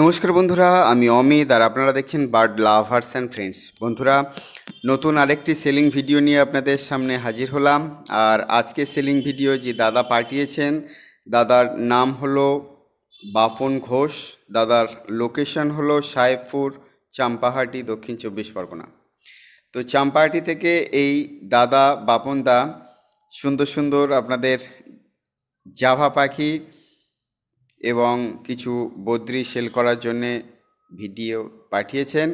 নমস্কার বন্ধুরা, আমি অমিত আর আপনারা দেখছেন বার্ড লাভার্স অ্যান্ড ফ্রেন্ডস। বন্ধুরা, নতুন আরেকটি সেলিং ভিডিও নিয়ে আপনাদের সামনে হাজির হলাম। আর আজকে সেলিং ভিডিও যে দাদা পাঠিয়েছেন, দাদার নাম হলো বাপন ঘোষ, দাদার লোকেশন হলো সাহেবপুর, চাম্পাহাটি, দক্ষিণ চব্বিশ পরগনা। তো চাম্পাহাটি থেকে এই দাদা, বাপন দা, সুন্দর সুন্দর আপনাদের জাভা পাখি এবং কিছু বদ্রি সেল করার জন্যে ভিডিও পাঠিয়েছেন।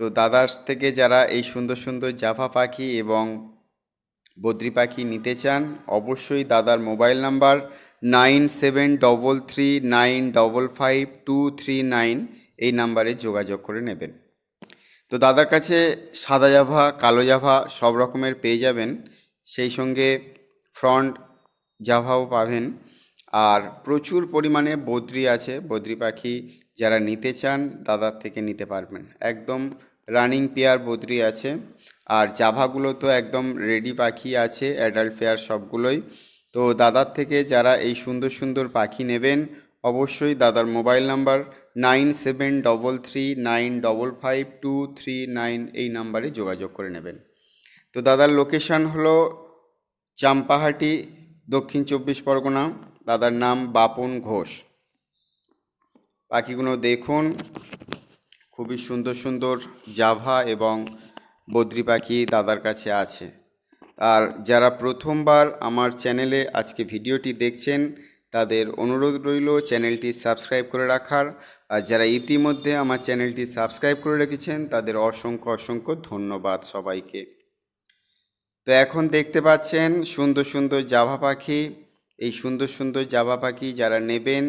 তো দাদার থেকে যারা এই সুন্দর সুন্দর জাভা পাখি এবং বদ্রি পাখি নিতে চান, অবশ্যই দাদার mobile number nine seven double three nine double five two three nine এই নাম্বারে যোগাযোগ করে নেবেন। তো দাদার কাছে সাদা জাভা কালো জাভা সব রকমের পেয়ে যাবেন। সেই সঙ্গে ফ্রন্ট জাভাও পাবেন। আর প্রচুর পরিমাণে বদ্রি আছে। বদ্রি পাখি যারা নিতে চান দাদার থেকে নিতে পারবেন। একদম রানিং পেয়ার বদ্রি আছে। আর জাভাগুলো তো একদম রেডি পাখি আছে অ্যাডাল্ট পেয়ার সবগুলোই। তো দাদার থেকে যারা এই সুন্দর সুন্দর পাখি নেবেন, অবশ্যই দাদার mobile number nine seven double three, nine double five, two three nine এই নাম্বারে যোগাযোগ করে নেবেন। তো দাদার লোকেশান হলো চাম্পাহাটি, দক্ষিণ চব্বিশ পরগনা। দাদার নাম বাপন ঘোষ। পাখিগুলো দেখুন, খুবই সুন্দর সুন্দর জাভা এবং বদ্রি পাখি দাদার কাছে আছে। আর যারা প্রথমবার আমার চ্যানেলে আজকে ভিডিওটি দেখছেন, তাদের অনুরোধ রইল চ্যানেলটি সাবস্ক্রাইব করে রাখার। আর যারা ইতিমধ্যে আমার চ্যানেলটি সাবস্ক্রাইব করে রেখেছেন, তাদের অসংখ্য অসংখ্য ধন্যবাদ সবাইকে। তো এখন দেখতে পাচ্ছেন সুন্দর সুন্দর জাভা পাখি এই সুন্দর সুন্দর জাভা পাখি যারা নেবেন,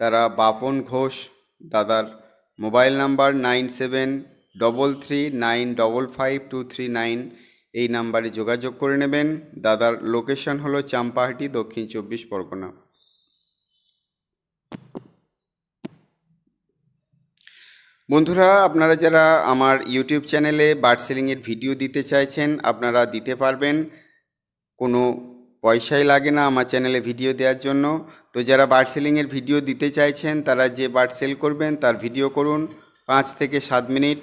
তারা বাপন ঘোষ, দাদার mobile number nine seven double three nine double five two three nine এই নাম্বারে যোগাযোগ করে নেবেন। দাদার লোকেশন হলো চাম্পাহাটি, দক্ষিণ চব্বিশ পরগনা। বন্ধুরা, আপনারা যারা আমার ইউটিউব চ্যানেলে বার্ড সেলিংয়ের ভিডিও দিতে চাইছেন, আপনারা দিতে পারবেন। কোনো পয়সাই লাগে না আমার চ্যানেলে ভিডিও দেওয়ার জন্য। তো যারা বার্ড সেলিংয়ের ভিডিও দিতে চাইছেন, তারা যে বার্ড সেল করবেন, তার ভিডিও করুন পাঁচ থেকে সাত মিনিট।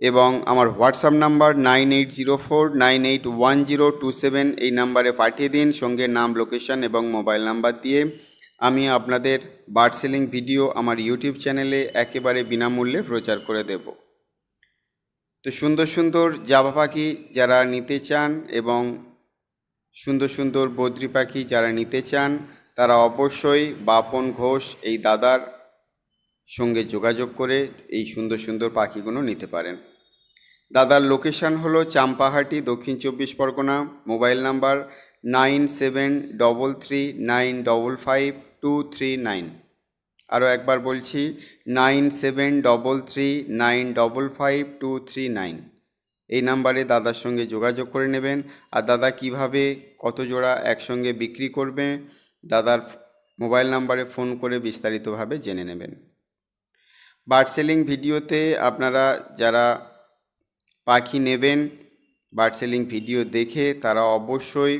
এবং আমার WhatsApp number nine eight zero four nine eight one zero two seven এই নাম্বারে পাঠিয়ে দিন, সঙ্গে নাম লোকেশন এবং মোবাইল নাম্বার দিয়ে। আমি আপনাদের বার্ড সেলিং ভিডিও আমার ইউটিউব চ্যানেলে একেবারে বিনামূল্যে প্রচার করে দেব। তো সুন্দর সুন্দর জাবা পাখি যারা নিতে চান এবং সুন্দর সুন্দর বদ্রি পাখি যারা নিতে চান, তারা অবশ্যই বাপন ঘোষ, এই দাদার সঙ্গে যোগাযোগ করে এই সুন্দর সুন্দর পাখিগুলো নিতে পারেন। দাদার লোকেশান হলো চাম্পাহাটি, দক্ষিণ চব্বিশ Pargana, mobile number nine seven double three nine double five two three nine. আরও একবার বলছি, nine seven double three nine double five two three nine. এই নাম্বারে দাদার সঙ্গে যোগাযোগ করে নেবেন। আর দাদা কীভাবে কত জোড়া একসঙ্গে বিক্রি করবে, দাদার মোবাইল নাম্বারে ফোন করে বিস্তারিতভাবে জেনে নেবেন। বার্ড সেলিং ভিডিওতে আপনারা যারা পাখি নেবেন, বার্ড সেলিং ভিডিও দেখে তারা অবশ্যই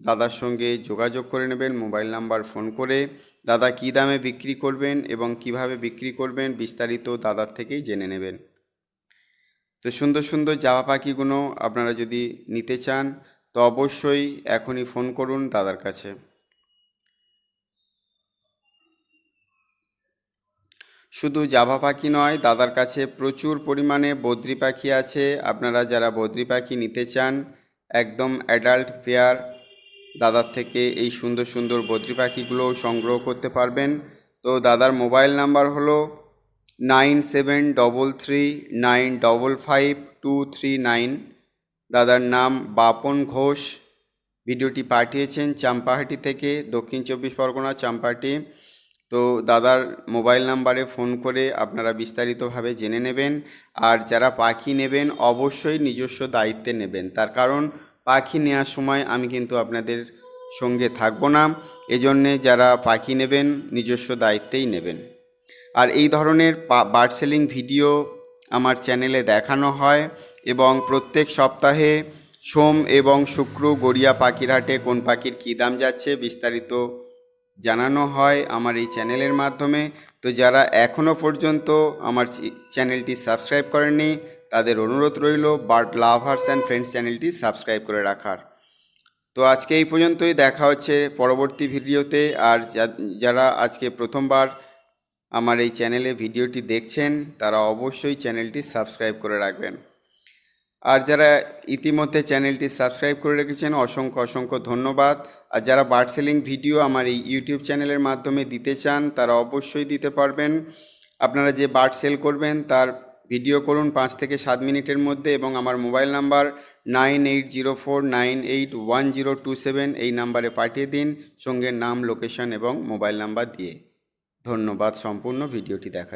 দাদার সঙ্গে যোগাযোগ করে নেবেন, মোবাইল নাম্বার ফোন করে। দাদা কী দামে বিক্রি করবেন এবং কীভাবে বিক্রি করবেন বিস্তারিত দাদার থেকেই জেনে নেবেন। তো সুন্দর সুন্দর জামা পাখিগুলো আপনারা যদি নিতে চান, তো অবশ্যই এখনই ফোন করুন দাদার কাছে। শুধু জাভা পাখি নয়, দাদার কাছে প্রচুর পরিমাণে বদ্রি পাখি আছে। আপনারা যারা বদ্রি পাখি নিতে চান, একদম অ্যাডাল্ট পেয়ার দাদার থেকে এই সুন্দর সুন্দর বদ্রি পাখিগুলো সংগ্রহ করতে পারবেন। তো দাদার মোবাইল নাম্বার হলো nine seven double three nine double five two three nine. দাদার নাম বাপন ঘোষ। ভিডিওটি পাঠিয়েছেন চাম্পাহাটি থেকে দক্ষিণ চব্বিশ পরগনা চাম্পাহাটি। তো দাদার মোবাইল নাম্বারে ফোন করে আপনারা বিস্তারিতভাবে জেনে নেবেন। আর যারা পাখি নেবেন, অবশ্যই নিজস্ব দায়িত্বে নেবেন। তার কারণ, পাখি নেওয়ার সময় আমি কিন্তু আপনাদের সঙ্গে থাকব না। এজন্যে যারা পাখি নেবেন, নিজস্ব দায়িত্বেই নেবেন। আর এই ধরনের বার্ড সেলিং ভিডিও আমার চ্যানেলে দেখানো হয় এবং প্রত্যেক সপ্তাহে সোম এবং শুক্র গড়িয়া পাখির হাটে কোন পাখির কী দাম যাচ্ছে বিস্তারিত জানানো হয় আমার এই চ্যানেলের মাধ্যমে। তো যারা এখনও পর্যন্ত আমার চ্যানেলটি সাবস্ক্রাইব করেননি, তাদের অনুরোধ রইল বার্ড লাভার্স অ্যান্ড ফ্রেন্ডস চ্যানেলটি সাবস্ক্রাইব করে রাখার। তো আজকে এই পর্যন্তই, দেখা হচ্ছে পরবর্তী ভিডিওতে। আর যারা আজকে প্রথমবার আমার এই চ্যানেলে ভিডিওটি দেখছেন, তারা অবশ্যই চ্যানেলটি সাবস্ক্রাইব করে রাখবেন। আর যারা ইতিমধ্যে চ্যানেলটি সাবস্ক্রাইব করে রেখেছেন, অসংখ্য অসংখ্য ধন্যবাদ। আর যারা বার্ড সেলিং ভিডিও আমার এই ইউটিউব চ্যানেলের মাধ্যমে দিতে চান, তারা অবশ্যই দিতে পারবেন। আপনারা যে বার্ড সেল করবেন, তার ভিডিও করুন পাঁচ থেকে সাত মিনিটের মধ্যে এবং আমার mobile number nine eight zero four nine eight one zero two seven এই নাম্বারে পাঠিয়ে দিন, সঙ্গে নাম, লোকেশন এবং মোবাইল নাম্বার দিয়ে। ধন্যবাদ সম্পূর্ণ ভিডিওটি দেখা